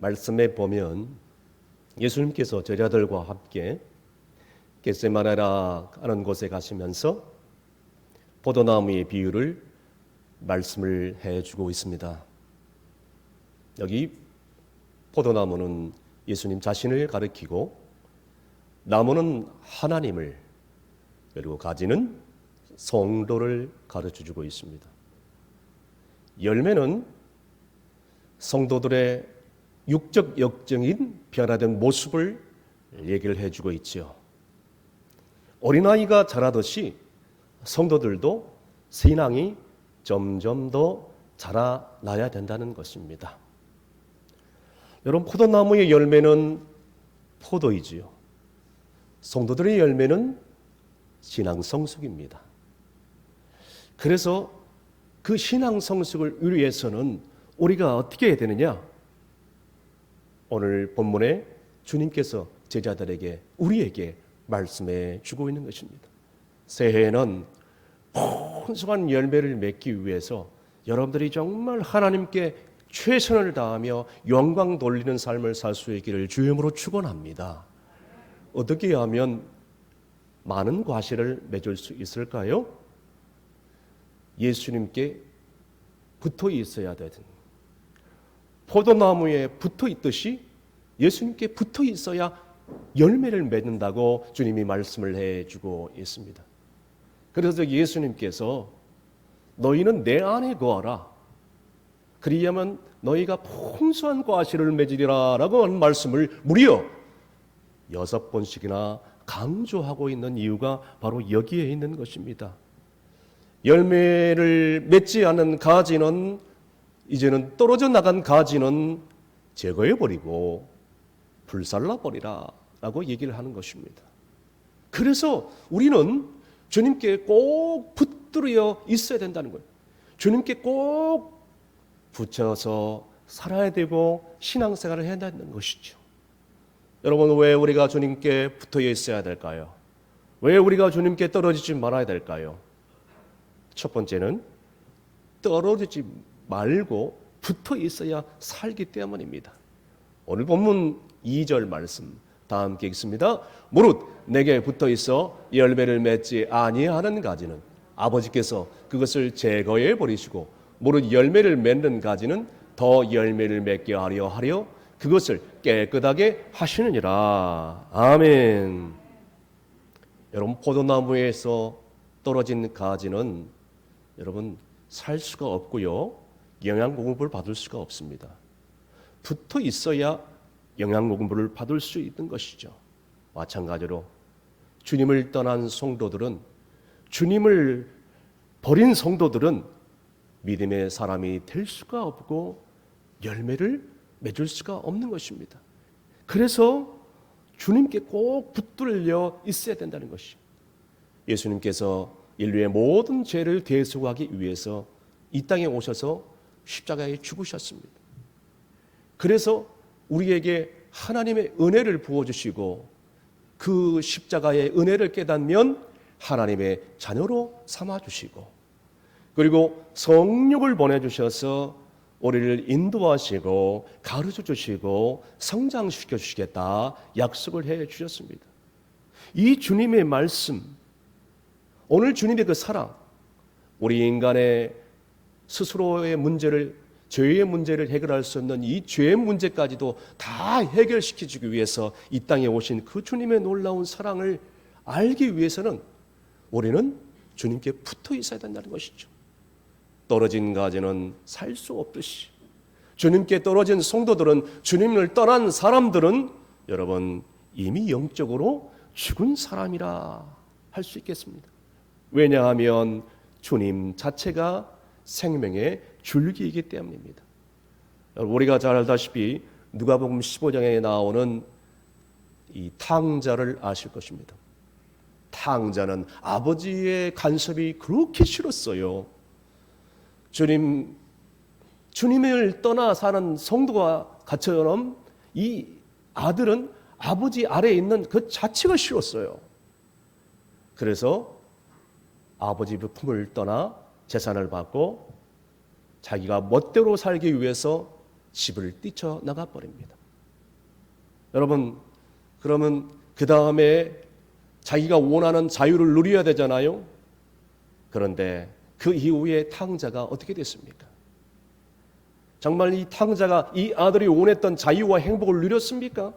말씀에 보면 예수님께서 제자들과 함께 겟세마네라 하는 곳에 가시면서 포도나무의 비유를 말씀을 해주고 있습니다. 여기 포도나무는 예수님 자신을 가리키고 나무는 하나님을 그리고 가지는 성도를 가르쳐 주고 있습니다. 열매는 성도들의 육적 역정인 변화된 모습을 얘기를 해주고 있지요. 어린아이가 자라듯이 성도들도 신앙이 점점 더 자라나야 된다는 것입니다. 여러분 포도나무의 열매는 포도이지요. 성도들의 열매는 신앙 성숙입니다. 그래서 그 신앙 성숙을 위해서는 우리가 어떻게 해야 되느냐? 오늘 본문에 주님께서 제자들에게 우리에게 말씀해 주고 있는 것입니다. 새해에는 풍성한 열매를 맺기 위해서 여러분들이 정말 하나님께 최선을 다하며 영광 돌리는 삶을 살 수 있기를 주임으로 축원합니다. 어떻게 하면 많은 과실을 맺을 수 있을까요? 예수님께 붙어 있어야 되는 포도나무에 붙어 있듯이 예수님께 붙어 있어야 열매를 맺는다고 주님이 말씀을 해 주고 있습니다. 그래서 예수님께서 너희는 내 안에 거하라. 그리하면 너희가 풍성한 과실을 맺으리라라고 하는 말씀을 무려 여섯 번씩이나 강조하고 있는 이유가 바로 여기에 있는 것입니다. 열매를 맺지 않은 가지는 이제는 떨어져 나간 가지는 제거해 버리고 불살라 버리라 라고 얘기를 하는 것입니다. 그래서 우리는 주님께 꼭 붙들어 있어야 된다는 거예요. 주님께 꼭 붙여서 살아야 되고 신앙생활을 해야 된다는 것이죠. 여러분 왜 우리가 주님께 붙어 있어야 될까요? 왜 우리가 주님께 떨어지지 말아야 될까요? 첫 번째는 떨어지지 말고 붙어 있어야 살기 때문입니다. 오늘 본문 2절 말씀 다 함께 읽습니다. 무릇 내게 붙어 있어 열매를 맺지 아니하는 가지는 아버지께서 그것을 제거해 버리시고 무릇 열매를 맺는 가지는 더 열매를 맺게 하려 하려 그것을 깨끗하게 하시느니라. 아멘. 여러분 포도나무에서 떨어진 가지는 여러분 살 수가 없고요. 영양 공급을 받을 수가 없습니다. 붙어 있어야 영양 공급을 받을 수 있는 것이죠. 마찬가지로 주님을 떠난 성도들은 주님을 버린 성도들은 믿음의 사람이 될 수가 없고 열매를 맺을 수가 없는 것입니다. 그래서 주님께 꼭 붙들려 있어야 된다는 것이. 예수님께서 인류의 모든 죄를 대속하기 위해서 이 땅에 오셔서 십자가에 죽으셨습니다. 그래서 우리에게 하나님의 은혜를 부어주시고 그 십자가의 은혜를 깨닫면 하나님의 자녀로 삼아주시고 그리고 성령을 보내주셔서 우리를 인도하시고 가르쳐 주시고 성장시켜 주시겠다 약속을 해 주셨습니다. 이 주님의 말씀, 오늘 주님의 그 사랑, 우리 인간의 스스로의 문제를 죄의 문제를 해결할 수 없는 이 죄의 문제까지도 다 해결시켜 주기 위해서 이 땅에 오신 그 주님의 놀라운 사랑을 알기 위해서는 우리는 주님께 붙어 있어야 된다는 것이죠. 떨어진 가지는 살 수 없듯이 주님께 떨어진 성도들은 주님을 떠난 사람들은 여러분 이미 영적으로 죽은 사람이라 할 수 있겠습니다. 왜냐하면 주님 자체가 생명의 줄기이기 때문입니다. 우리가 잘 알다시피 누가복음 15장에 나오는 이 탕자를 아실 것입니다. 탕자는 아버지의 간섭이 그렇게 싫었어요. 주님 주님을 떠나 사는 성도가 같처럼 이 아들은 아버지 아래에 있는 그 자체가 싫었어요. 그래서 아버지 품을 떠나 재산을 받고 자기가 멋대로 살기 위해서 집을 뛰쳐나가 버립니다. 여러분, 그러면 그 다음에 자기가 원하는 자유를 누려야 되잖아요. 그런데 그 이후에 탕자가 어떻게 됐습니까? 정말 이 탕자가 이 아들이 원했던 자유와 행복을 누렸습니까?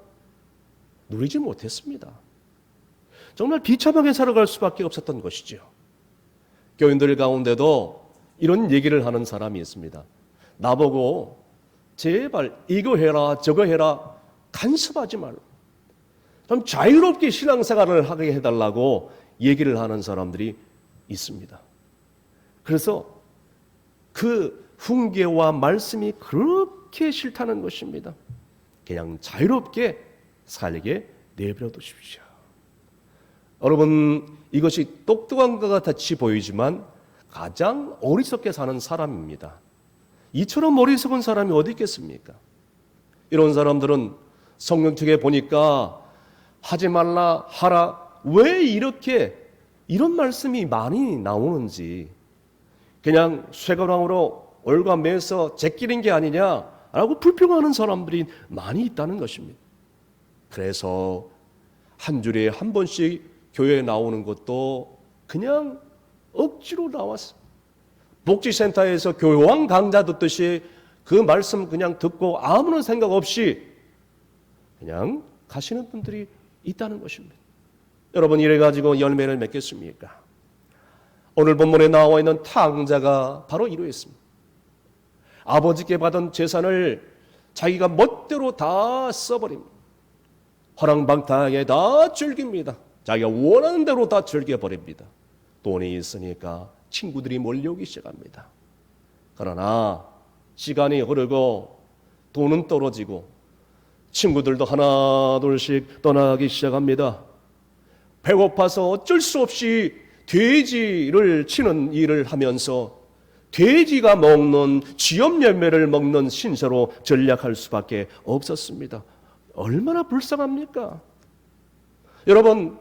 누리지 못했습니다. 정말 비참하게 살아갈 수밖에 없었던 것이죠. 교인들 가운데도 이런 얘기를 하는 사람이 있습니다. 나보고 제발 이거 해라 저거 해라 간섭하지 말고 좀 자유롭게 신앙생활을 하게 해달라고 얘기를 하는 사람들이 있습니다. 그래서 그 훈계와 말씀이 그렇게 싫다는 것입니다. 그냥 자유롭게 살게 내버려 두십시오. 여러분, 이것이 똑똑한 것 같이 보이지만 가장 어리석게 사는 사람입니다. 이처럼 어리석은 사람이 어디 있겠습니까? 이런 사람들은 성경 책에 보니까 하지 말라, 하라, 왜 이렇게 이런 말씀이 많이 나오는지 그냥 쇠가랑으로 올가매서 제끼는 게 아니냐라고 불평하는 사람들이 많이 있다는 것입니다. 그래서 한 주에 한 번씩 교회에 나오는 것도 그냥 억지로 나왔어. 복지센터에서 교황 강좌 듣듯이 그 말씀 그냥 듣고 아무런 생각 없이 그냥 가시는 분들이 있다는 것입니다. 여러분 이래 가지고 열매를 맺겠습니까? 오늘 본문에 나와 있는 탕자가 바로 이러했습니다. 아버지께 받은 재산을 자기가 멋대로 다 써버립니다. 허랑방탕하게 다 즐깁니다. 자기가 원하는 대로 다 즐겨버립니다. 돈이 있으니까 친구들이 몰려오기 시작합니다. 그러나 시간이 흐르고 돈은 떨어지고 친구들도 하나 둘씩 떠나기 시작합니다. 배고파서 어쩔 수 없이 돼지를 치는 일을 하면서 돼지가 먹는 쥐염 열매를 먹는 신세로 전략할 수밖에 없었습니다. 얼마나 불쌍합니까? 여러분,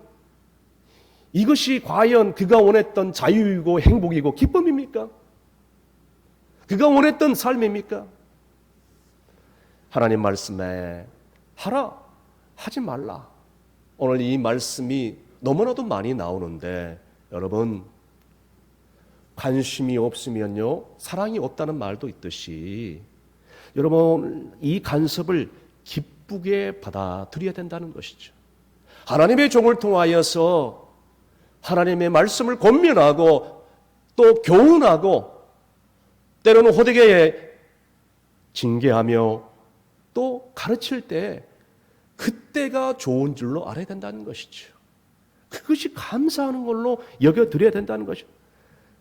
이것이 과연 그가 원했던 자유이고 행복이고 기쁨입니까? 그가 원했던 삶입니까? 하나님 말씀에 하라, 하지 말라. 오늘 이 말씀이 너무나도 많이 나오는데 여러분 관심이 없으면요 사랑이 없다는 말도 있듯이 여러분 이 간섭을 기쁘게 받아들여야 된다는 것이죠. 하나님의 종을 통하여서 하나님의 말씀을 권면하고 또 교훈하고 때로는 호되게 징계하며 또 가르칠 때 그때가 좋은 줄로 알아야 된다는 것이죠. 그것이 감사하는 걸로 여겨드려야 된다는 것이죠.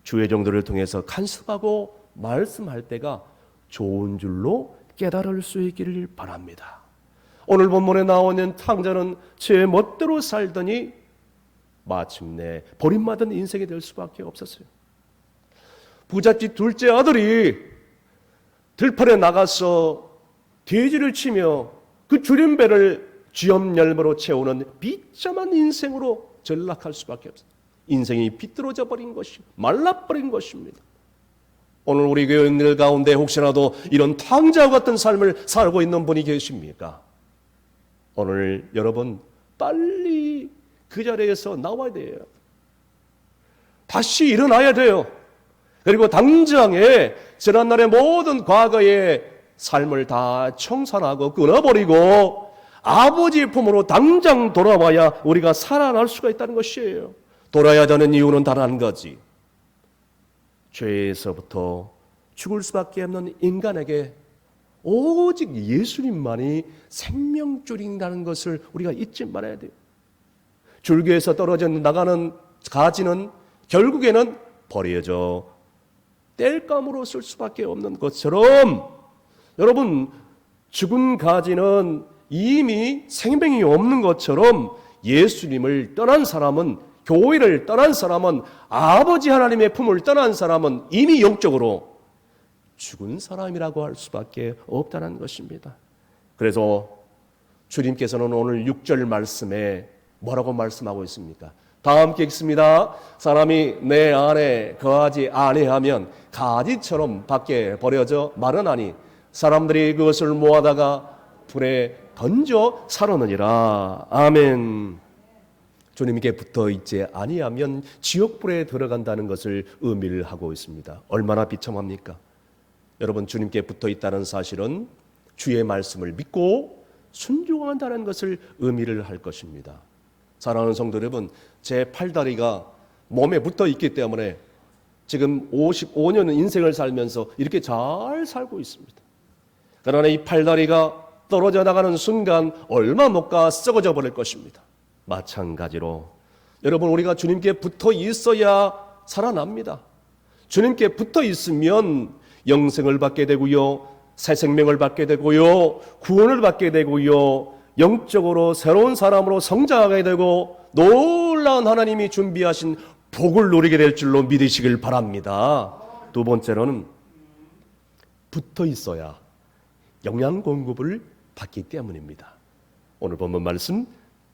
주의 정도를 통해서 간섭하고 말씀할 때가 좋은 줄로 깨달을 수 있기를 바랍니다. 오늘 본문에 나오는 탕자는 제 멋대로 살더니 마침내 버림받은 인생이 될 수밖에 없었어요. 부잣집 둘째 아들이 들판에 나가서 돼지를 치며 그 주림배를 쥐염 열매로 채우는 비참한 인생으로 전락할 수밖에 없어요. 인생이 비뚤어져 버린 것이 말라버린 것입니다. 오늘 우리 교인들 가운데 혹시라도 이런 탕자와 같은 삶을 살고 있는 분이 계십니까? 오늘 여러분 빨리 그 자리에서 나와야 돼요. 다시 일어나야 돼요. 그리고 당장에 지난날의 모든 과거의 삶을 다 청산하고 끊어버리고 아버지의 품으로 당장 돌아와야 우리가 살아날 수가 있다는 것이에요. 돌아야 되는 이유는 단 한 가지. 죄에서부터 죽을 수밖에 없는 인간에게 오직 예수님만이 생명줄인다는 것을 우리가 잊지 말아야 돼요. 줄기에서 떨어져 나가는 가지는 결국에는 버려져 땔감으로 쓸 수밖에 없는 것처럼 여러분 죽은 가지는 이미 생명이 없는 것처럼 예수님을 떠난 사람은 교회를 떠난 사람은 아버지 하나님의 품을 떠난 사람은 이미 영적으로 죽은 사람이라고 할 수밖에 없다는 것입니다. 그래서 주님께서는 오늘 6절 말씀에 뭐라고 말씀하고 있습니까? 다 함께 읽습니다. 사람이 내 안에 거하지 아니하면 가지처럼 밖에 버려져 마르나니 사람들이 그것을 모아다가 불에 던져 살아느니라. 아멘. 주님께 붙어 있지 아니하면 지옥불에 들어간다는 것을 의미를 하고 있습니다. 얼마나 비참합니까? 여러분 주님께 붙어 있다는 사실은 주의 말씀을 믿고 순종한다는 것을 의미를 할 것입니다. 사랑하는 성도 여러분, 제 팔다리가 몸에 붙어 있기 때문에 지금 55년 인생을 살면서 이렇게 잘 살고 있습니다. 그러나 이 팔다리가 떨어져 나가는 순간 얼마 못 가 썩어져 버릴 것입니다. 마찬가지로 여러분 우리가 주님께 붙어 있어야 살아납니다. 주님께 붙어 있으면 영생을 받게 되고요. 새 생명을 받게 되고요. 구원을 받게 되고요. 영적으로 새로운 사람으로 성장하게 되고 놀라운 하나님이 준비하신 복을 누리게 될 줄로 믿으시길 바랍니다. 두 번째로는 붙어 있어야 영양 공급을 받기 때문입니다. 오늘 본문 말씀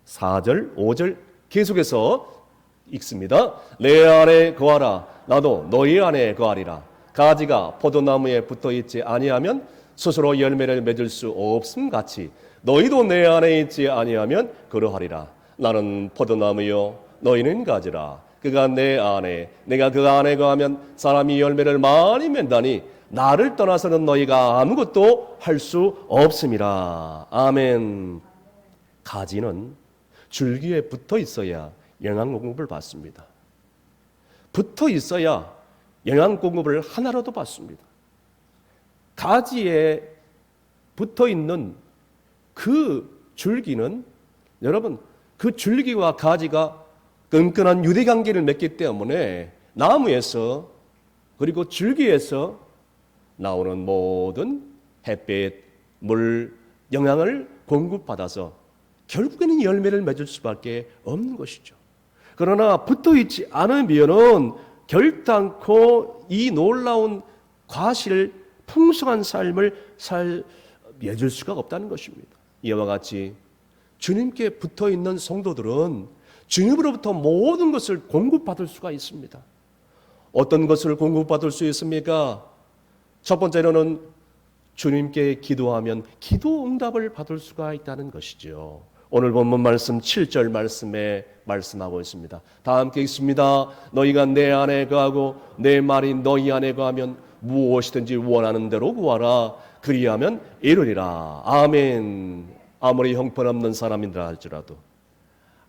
4절, 5절 계속해서 읽습니다. 내 안에 거하라. 나도 너희 안에 거하리라. 가지가 포도나무에 붙어 있지 아니하면 스스로 열매를 맺을 수 없음 같이 너희도 내 안에 있지 아니하면 그러하리라. 나는 포도나무요 너희는 가지라. 그가 내 안에 내가 그 안에 거하면 사람이 열매를 많이 맺다니 나를 떠나서는 너희가 아무것도 할 수 없음이라. 아멘. 가지는 줄기에 붙어 있어야 영양 공급을 받습니다. 붙어 있어야 영양 공급을 하나라도 받습니다. 가지에 붙어 있는 그 줄기는 여러분 그 줄기와 가지가 끈끈한 유대 관계를 맺기 때문에 나무에서 그리고 줄기에서 나오는 모든 햇빛, 물, 영양을 공급받아서 결국에는 열매를 맺을 수밖에 없는 것이죠. 그러나 붙어 있지 않으면은 결단코 이 놀라운 과실, 풍성한 삶을 살 맺을 수가 없다는 것입니다. 이와 같이 주님께 붙어 있는 성도들은 주님으로부터 모든 것을 공급받을 수가 있습니다. 어떤 것을 공급받을 수 있습니까? 첫 번째로는 주님께 기도하면 기도 응답을 받을 수가 있다는 것이죠. 오늘 본문 말씀 7절 말씀에 말씀하고 있습니다. 다 함께 있습니다. 너희가 내 안에 거하고 내 말이 너희 안에 거하면 무엇이든지 원하는 대로 구하라. 그리하면 이루리라. 아멘. 아무리 형편없는 사람이라 할지라도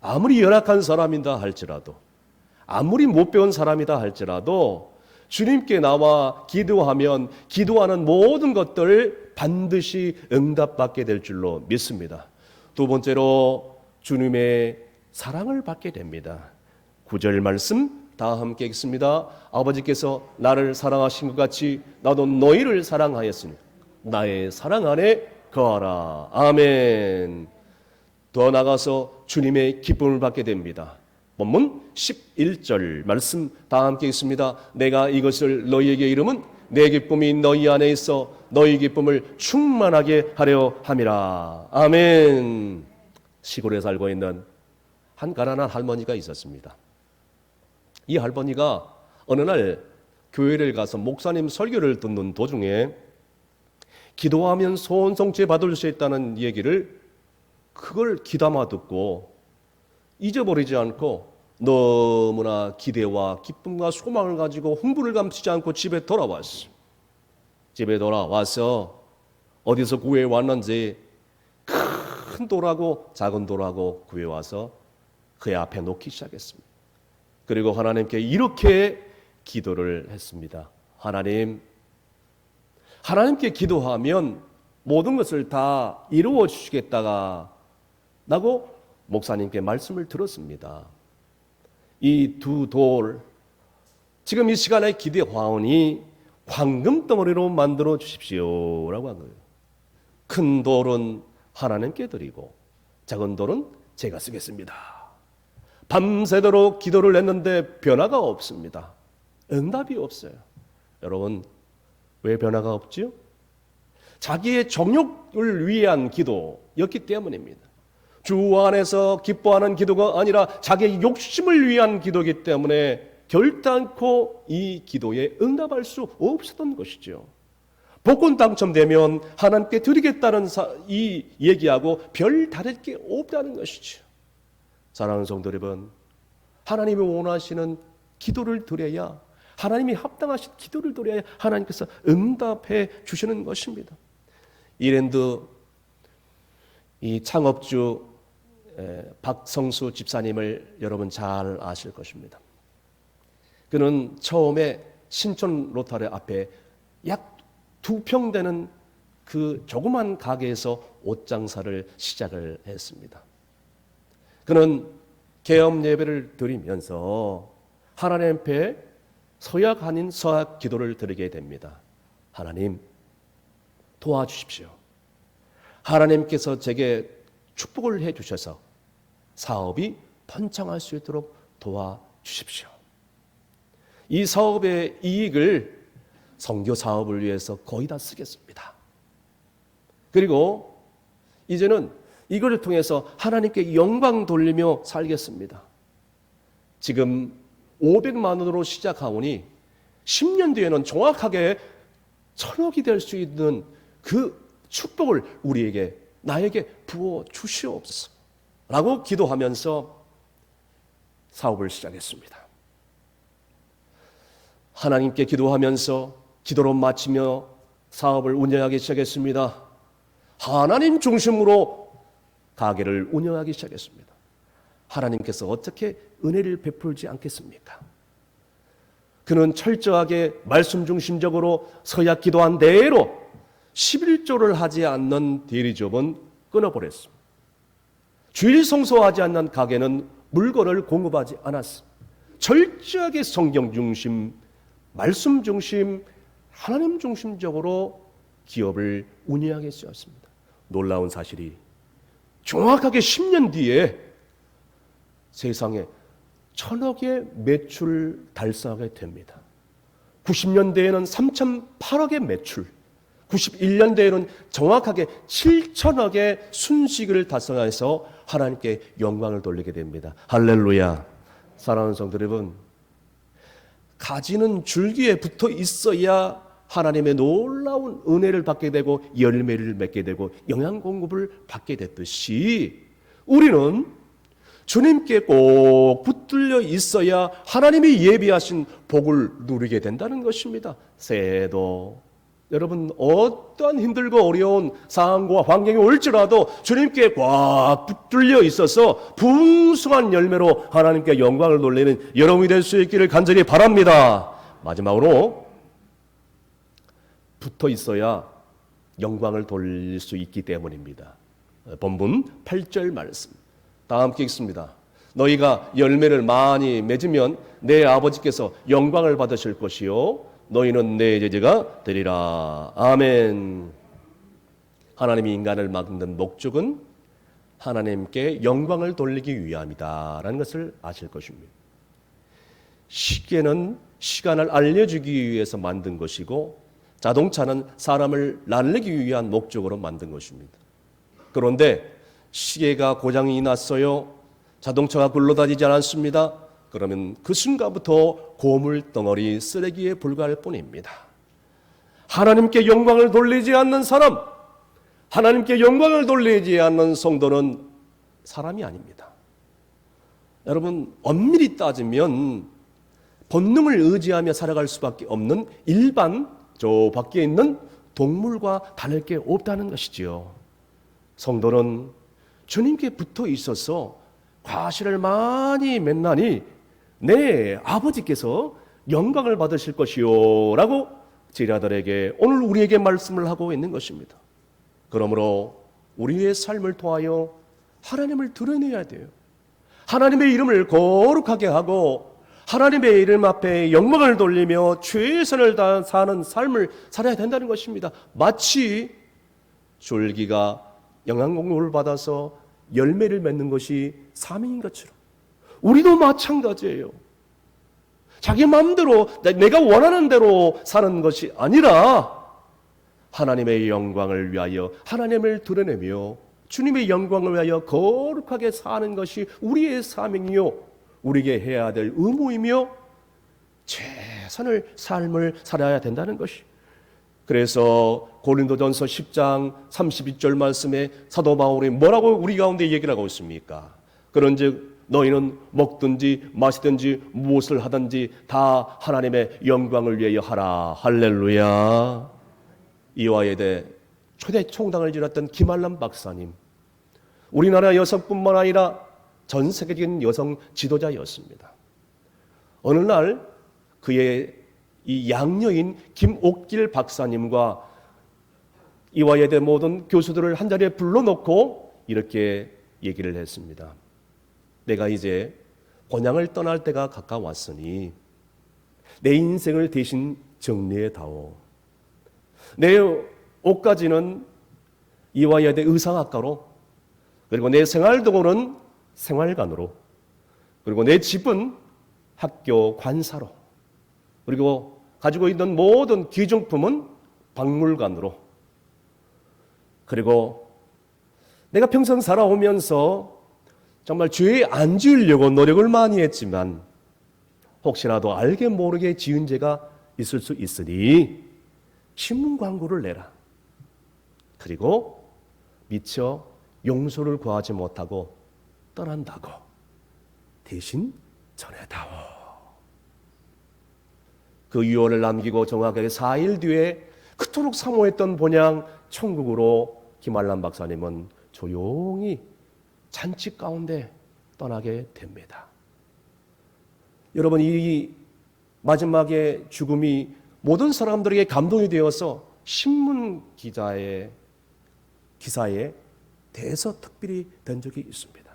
아무리 열악한 사람이다 할지라도 아무리 못 배운 사람이다 할지라도 주님께 나와 기도하면 기도하는 모든 것들 반드시 응답받게 될 줄로 믿습니다. 두 번째로 주님의 사랑을 받게 됩니다. 구절 말씀 다 함께 읽습니다. 아버지께서 나를 사랑하신 것 같이 나도 너희를 사랑하였으니 나의 사랑 안에 거하라. 아멘. 더 나가서 주님의 기쁨을 받게 됩니다. 본문 11절 말씀 다 함께 있습니다. 내가 이것을 너희에게 이름은 내 기쁨이 너희 안에 있어 너희 기쁨을 충만하게 하려 함이라. 아멘. 시골에 살고 있는 한 가난한 할머니가 있었습니다. 이 할머니가 어느 날 교회를 가서 목사님 설교를 듣는 도중에 기도하면 소원 성취 받을 수 있다는 얘기를 그걸 귀담아 듣고 잊어버리지 않고 너무나 기대와 기쁨과 소망을 가지고 흥분을 감추지 않고 집에 돌아왔어. 집에 돌아와서 어디서 구해 왔는지 큰 돌하고 작은 돌하고 구해 와서 그의 앞에 놓기 시작했습니다. 그리고 하나님께 이렇게 기도를 했습니다. 하나님, 하나님께 기도하면 모든 것을 다 이루어 주시겠다가 라고 목사님께 말씀을 들었습니다. 이 두 돌, 지금 이 시간에 기대 화원이 황금 덩어리로 만들어 주십시오. 라고 한 거예요. 큰 돌은 하나님께 드리고, 작은 돌은 제가 쓰겠습니다. 밤새도록 기도를 했는데 변화가 없습니다. 응답이 없어요. 여러분, 왜 변화가 없지요? 자기의 정욕을 위한 기도였기 때문입니다. 주 안에서 기뻐하는 기도가 아니라 자기의 욕심을 위한 기도이기 때문에 결단코 이 기도에 응답할 수 없었던 것이죠. 복권 당첨되면 하나님께 드리겠다는 사- 이 얘기하고 별 다를 게 없다는 것이죠. 사랑하는 성도 여러분, 하나님이 원하시는 기도를 드려야 하나님이 합당하신 기도를 드려야 하나님께서 응답해 주시는 것입니다. 이랜드 이 창업주 에, 박성수 집사님을 여러분 잘 아실 것입니다. 그는 처음에 신촌 로타리 앞에 약 두 평 되는 그 조그만 가게에서 옷 장사를 시작을 했습니다. 그는 개업 예배를 드리면서 하나님 앞에 서약 아닌 서약 기도를 드리게 됩니다. 하나님 도와주십시오. 하나님께서 제게 축복을 해 주셔서 사업이 번창할 수 있도록 도와주십시오. 이 사업의 이익을 성교 사업을 위해서 거의 다 쓰겠습니다. 그리고 이제는 이것을 통해서 하나님께 영광 돌리며 살겠습니다. 지금 500만 원으로 시작하오니 10년 뒤에는 정확하게 천억이 될 수 있는 그 축복을 우리에게 나에게 부어 주시옵소서. 라고 기도하면서 사업을 시작했습니다. 하나님께 기도하면서 기도로 마치며 사업을 운영하기 시작했습니다. 하나님 중심으로 가게를 운영하기 시작했습니다. 하나님께서 어떻게 은혜를 베풀지 않겠습니까? 그는 철저하게 말씀 중심적으로 서약 기도한 대로 11조를 하지 않는 대리점은 끊어버렸습니다. 주일 성소하지 않는 가게는 물건을 공급하지 않았습니다. 철저하게 성경 중심, 말씀 중심, 하나님 중심적으로 기업을 운영하게 되었습니다. 놀라운 사실이 정확하게 10년 뒤에 세상에 천억의 매출 달성하게 됩니다. 90년대에는 3,008억의 매출, 91년대에는 정확하게 7천억의 순식을 달성해서 하나님께 영광을 돌리게 됩니다. 할렐루야. 사랑하는 성도 여러분, 가지는 줄기에 붙어 있어야 하나님의 놀라운 은혜를 받게 되고 열매를 맺게 되고 영양 공급을 받게 됐듯이 우리는 주님께 꼭 붙들려 있어야 하나님이 예비하신 복을 누리게 된다는 것입니다. 새해도 여러분 어떠한 힘들고 어려운 상황과 환경이 올지라도 주님께 꽉 붙들려 있어서 풍성한 열매로 하나님께 영광을 돌리는 여러분이 될 수 있기를 간절히 바랍니다. 마지막으로 붙어 있어야 영광을 돌릴 수 있기 때문입니다. 본문 8절 말씀. 다 함께 읽습니다. 너희가 열매를 많이 맺으면 내 아버지께서 영광을 받으실 것이요 너희는 내 제자가 되리라. 아멘. 하나님이 인간을 만든 목적은 하나님께 영광을 돌리기 위함이다라는 것을 아실 것입니다. 시계는 시간을 알려주기 위해서 만든 것이고 자동차는 사람을 날리기 위한 목적으로 만든 것입니다. 그런데 시계가 고장이 났어요. 자동차가 굴러다니지 않았습니다. 그러면 그 순간부터 고물 덩어리 쓰레기에 불과할 뿐입니다. 하나님께 영광을 돌리지 않는 사람, 하나님께 영광을 돌리지 않는 성도는 사람이 아닙니다. 여러분, 엄밀히 따지면 본능을 의지하며 살아갈 수밖에 없는 일반 저 밖에 있는 동물과 다를 게 없다는 것이지요. 성도는 주님께 붙어 있어서 과실을 많이 맺나니 내 아버지께서 영광을 받으실 것이요 라고 제자들에게 오늘 우리에게 말씀을 하고 있는 것입니다. 그러므로 우리의 삶을 통하여 하나님을 드러내야 돼요. 하나님의 이름을 거룩하게 하고 하나님의 이름 앞에 영광을 돌리며 최선을 다해 사는 삶을 살아야 된다는 것입니다. 마치 줄기가 영양 공급을 받아서 열매를 맺는 것이 사명인 것처럼 우리도 마찬가지예요. 자기 마음대로 내가 원하는 대로 사는 것이 아니라 하나님의 영광을 위하여 하나님을 드러내며 주님의 영광을 위하여 거룩하게 사는 것이 우리의 사명이요 우리에게 해야 될 의무이며 최선을 삶을 살아야 된다는 것이 그래서 고린도전서 10장 32절 말씀에 사도 바울이 뭐라고 우리 가운데 얘기를 하고 있습니까? 그런즉 너희는 먹든지 마시든지 무엇을 하든지 다 하나님의 영광을 위하여 하라. 할렐루야. 이화여대 초대 총당을 지났던 김한람 박사님. 우리나라 여성뿐만 아니라 전 세계적인 여성 지도자였습니다. 어느 날 그의 이 양녀인 김옥길 박사님과 이화여대 모든 교수들을 한 자리에 불러놓고 이렇게 얘기를 했습니다. 내가 이제 본향을 떠날 때가 가까웠으니 내 인생을 대신 정리해 다오. 내 옷가지는 이화여대 의상학과로 그리고 내 생활도구는 생활관으로 그리고 내 집은 학교 관사로 그리고 가지고 있는 모든 기중품은 박물관으로 그리고 내가 평생 살아오면서 정말 죄에 안 지으려고 노력을 많이 했지만 혹시라도 알게 모르게 지은 죄가 있을 수 있으니 신문 광고를 내라. 그리고 미처 용서를 구하지 못하고 떠난다고 대신 전해다오. 그 유언을 남기고 정확하게 4일 뒤에 그토록 사모했던 본향 천국으로 김한란 박사님은 조용히 잔치 가운데 떠나게 됩니다. 여러분 이 마지막에 죽음이 모든 사람들에게 감동이 되어서 신문 기자의 기사에 대해서 특별히 된 적이 있습니다.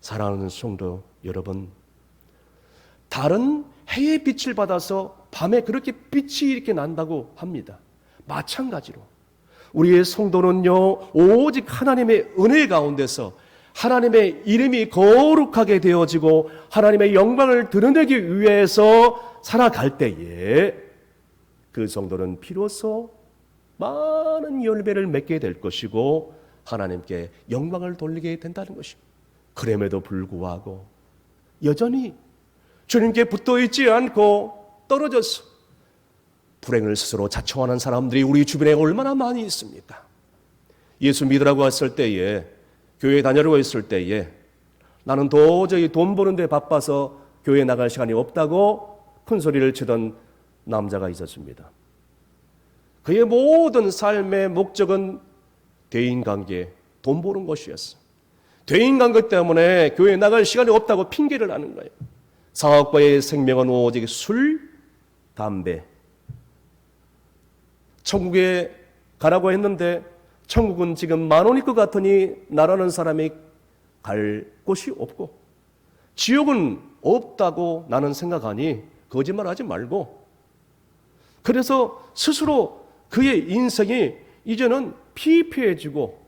사랑하는 성도 여러분, 다른 해의 빛을 받아서 밤에 그렇게 빛이 이렇게 난다고 합니다. 마찬가지로 우리의 성도는요 오직 하나님의 은혜 가운데서 하나님의 이름이 거룩하게 되어지고 하나님의 영광을 드러내기 위해서 살아갈 때에 그 성도는 비로소 많은 열매를 맺게 될 것이고 하나님께 영광을 돌리게 된다는 것입니다. 그럼에도 불구하고 여전히 주님께 붙어 있지 않고 떨어져서 불행을 스스로 자초하는 사람들이 우리 주변에 얼마나 많이 있습니까? 예수 믿으라고 했을 때에 교회 다녀라고 했을 때에 나는 도저히 돈 버는데 바빠서 교회 나갈 시간이 없다고 큰 소리를 치던 남자가 있었습니다. 그의 모든 삶의 목적은 대인관계, 돈 버는 것이었어. 대인관계 때문에 교회 나갈 시간이 없다고 핑계를 하는 거예요. 사업과의 생명은 오직 술, 담배. 천국에 가라고 했는데 천국은 지금 만 원일 것 같으니 나라는 사람이 갈 곳이 없고 지옥은 없다고 나는 생각하니 거짓말하지 말고 그래서 스스로 그의 인생이 이제는 피폐해지고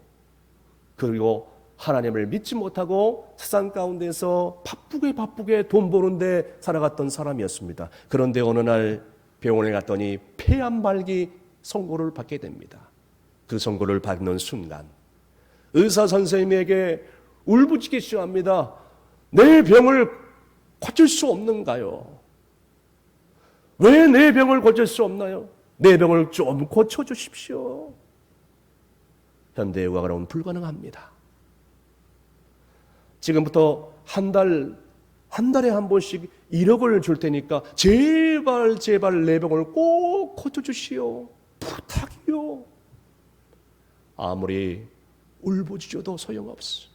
그리고 하나님을 믿지 못하고 세상 가운데서 바쁘게 바쁘게 돈 버는데 살아갔던 사람이었습니다. 그런데 어느 날 병원에 갔더니 폐암 말기 선고를 받게 됩니다. 그 선고를 받는 순간 의사 선생님에게 울부짖기 시작합니다. 내 병을 고칠 수 없는가요? 왜 내 병을 고칠 수 없나요? 내 병을 좀 고쳐 주십시오. 현대의학으로는 불가능합니다. 지금부터 한 달, 한 달에 한 번씩 1억을 줄 테니까 제발, 제발 내 병을 꼭 고쳐주시오. 부탁이요. 아무리 울부짖어도 소용없어.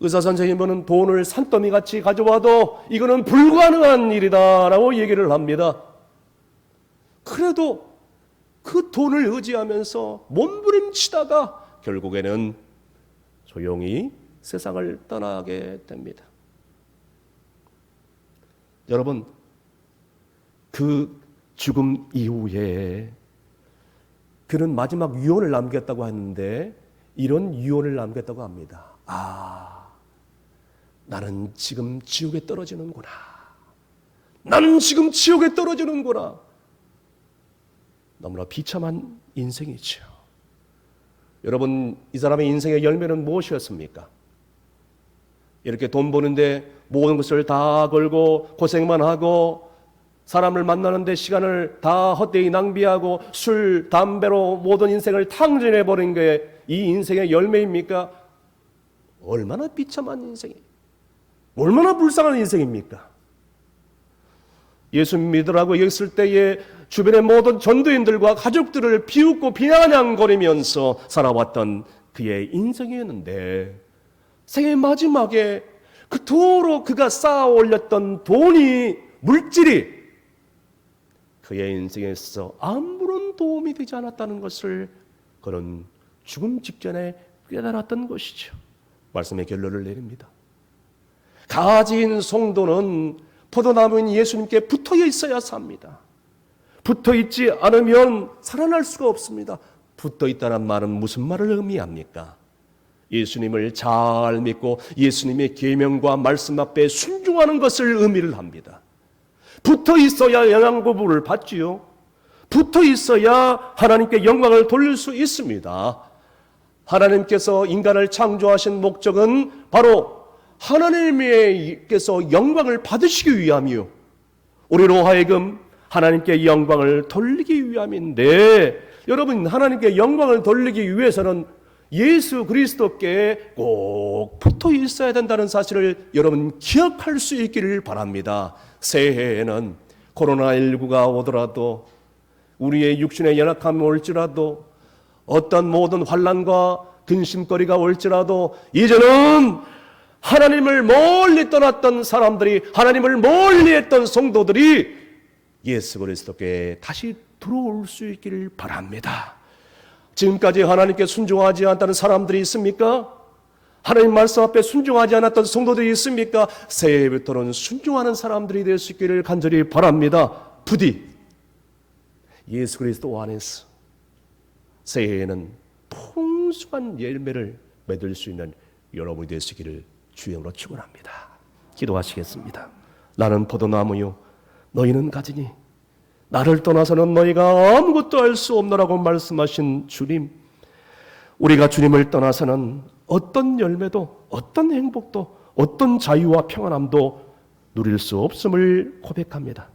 의사 선생님은 돈을 산더미 같이 가져와도 이거는 불가능한 일이다라고 얘기를 합니다. 그래도 그 돈을 의지하면서 몸부림치다가 결국에는 조용히 세상을 떠나게 됩니다. 여러분, 그 죽음 이후에 그는 마지막 유언을 남겼다고 하는데 이런 유언을 남겼다고 합니다. 아, 나는 지금 지옥에 떨어지는구나. 나는 지금 지옥에 떨어지는구나. 너무나 비참한 인생이죠. 여러분, 이 사람의 인생의 열매는 무엇이었습니까? 이렇게 돈 버는데 모든 것을 다 걸고 고생만 하고 사람을 만나는데 시간을 다 헛되이 낭비하고 술, 담배로 모든 인생을 탕진해 버린 게 이 인생의 열매입니까? 얼마나 비참한 인생이, 얼마나 불쌍한 인생입니까? 예수 믿으라고 여겼을 때에 주변의 모든 전도인들과 가족들을 비웃고 비아냥거리면서 살아왔던 그의 인생이었는데 생애 마지막에 그토록 그가 쌓아 올렸던 돈이 물질이 그의 인생에서 아무런 도움이 되지 않았다는 것을 그는 죽음 직전에 깨달았던 것이죠. 말씀의 결론을 내립니다. 가진 성도는 포도나무인 예수님께 붙어 있어야 삽니다. 붙어 있지 않으면 살아날 수가 없습니다. 붙어 있다는 말은 무슨 말을 의미합니까? 예수님을 잘 믿고 예수님의 계명과 말씀 앞에 순종하는 것을 의미를 합니다. 붙어 있어야 영양고부를 받지요. 붙어 있어야 하나님께 영광을 돌릴 수 있습니다. 하나님께서 인간을 창조하신 목적은 바로 하나님께서 영광을 받으시기 위함이요. 우리로 하여금 하나님께 영광을 돌리기 위함인데 여러분 하나님께 영광을 돌리기 위해서는 예수 그리스도께 꼭 붙어 있어야 된다는 사실을 여러분 기억할 수 있기를 바랍니다. 새해에는 코로나19가 오더라도 우리의 육신의 연약함이 올지라도 어떤 모든 환란과 근심거리가 올지라도 이제는 하나님을 멀리 떠났던 사람들이 하나님을 멀리 했던 성도들이 예수 그리스도께 다시 들어올 수 있기를 바랍니다. 지금까지 하나님께 순종하지 않았다는 사람들이 있습니까? 하나님 말씀 앞에 순종하지 않았던 성도들이 있습니까? 새해부터는 순종하는 사람들이 될 수 있기를 간절히 바랍니다. 부디 예수 그리스도 안에서 새해에는 풍성한 열매를 맺을 수 있는 여러분이 되시기를 주영으로 축원합니다. 기도하시겠습니다. 나는 포도나무요 너희는 가지니 나를 떠나서는 너희가 아무것도 할 수 없노라고 말씀하신 주님. 우리가 주님을 떠나서는 어떤 열매도 어떤 행복도 어떤 자유와 평안함도 누릴 수 없음을 고백합니다.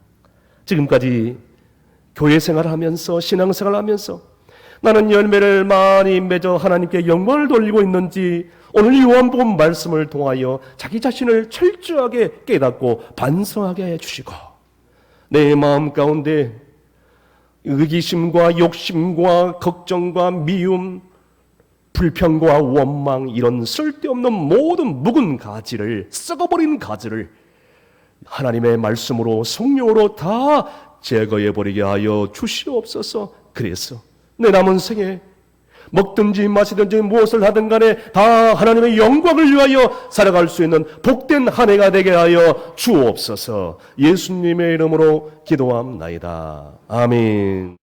지금까지 교회 생활하면서 신앙 생활하면서 나는 열매를 많이 맺어 하나님께 영광을 돌리고 있는지 오늘 요한복음 말씀을 통하여 자기 자신을 철저하게 깨닫고 반성하게 해 주시고 내 마음 가운데 의기심과 욕심과 걱정과 미움 불평과 원망 이런 쓸데없는 모든 묵은 가지를 썩어버린 가지를 하나님의 말씀으로 성령으로 다 제거해 버리게 하여 주시옵소서. 그래서 내 남은 생에 먹든지 마시든지 무엇을 하든 간에 다 하나님의 영광을 위하여 살아갈 수 있는 복된 한 해가 되게 하여 주옵소서. 예수님의 이름으로 기도함나이다. 아멘.